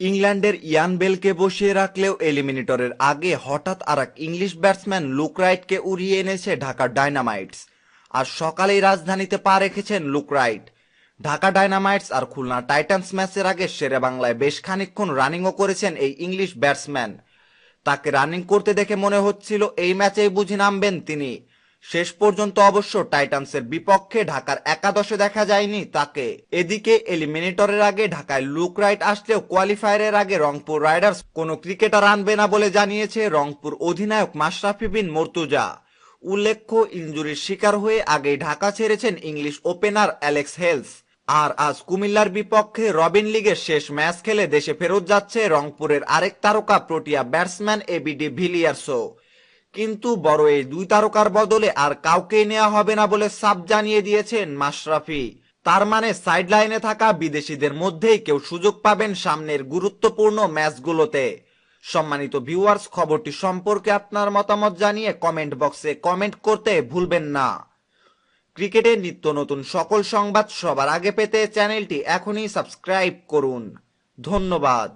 ইংল্যান্ডের ইয়ান বেলকে বসিয়ে রাখলেও এলিমিনেটরের আগে হঠাৎ আর এক ইংলিশ ব্যাটসম্যান লুক রাইটকে উড়িয়ে এনেছে ঢাকার ডায়নামাইটস। আর সকালেই রাজধানীতে পা রেখেছেন লুক রাইট। ঢাকা ডায়নামাইটস আর খুলনা টাইটান্স ম্যাচের আগে শেরে বাংলায় বেশ খানিকক্ষণ রানিংও করেছেন এই ইংলিশ ব্যাটসম্যান। তাকে রানিং করতে দেখে মনে হচ্ছিল এই ম্যাচেই বুঝি নামবেন তিনি। শেষ পর্যন্ত অবশ্য টাইটান্সের বিপক্ষে ঢাকার একাদশে দেখা যায়নি তাকে। এদিকে এলিমিনেটরের আগে ঢাকায় লুক রাইট আসলেও কোয়ালিফায়ারের আগে রংপুর রাইডার্স কোনো ক্রিকেটার আনবে না বলে জানিয়েছে রংপুর অধিনায়ক মাশরাফি বিন মর্তুজা। উল্লেখ্য ইঞ্জুরির শিকার হয়ে আগেই ঢাকা ছেড়েছেন ইংলিশ ওপেনার অ্যালেক্স হেলস। আর আজ কুমিল্লার বিপক্ষে রবিন লিগের শেষ ম্যাচ খেলে দেশে ফেরত যাচ্ছে রংপুরের আরেক তারকা প্রোটিয়া ব্যাটসম্যান এবিডি ভিলিয়ার্সও। কিন্তু বড় এই দুই তারকার বদলে আর কাউকে নেওয়া হবে না বলে সাব জানিয়ে দিয়েছেন মাশরাফি। তার মানে সাইড লাইনে থাকা বিদেশিদের মধ্যেই কেউ সুযোগ পাবেন সামনের গুরুত্বপূর্ণ ম্যাচগুলোতে। সম্মানিত ভিউয়ার্স খবরটি সম্পর্কে আপনার মতামত জানিয়ে কমেন্ট বক্সে কমেন্ট করতে ভুলবেন না। ক্রিকেটের নিত্য নতুন সকল সংবাদ সবার আগে পেতে চ্যানেলটি এখনই সাবস্ক্রাইব করুন। ধন্যবাদ।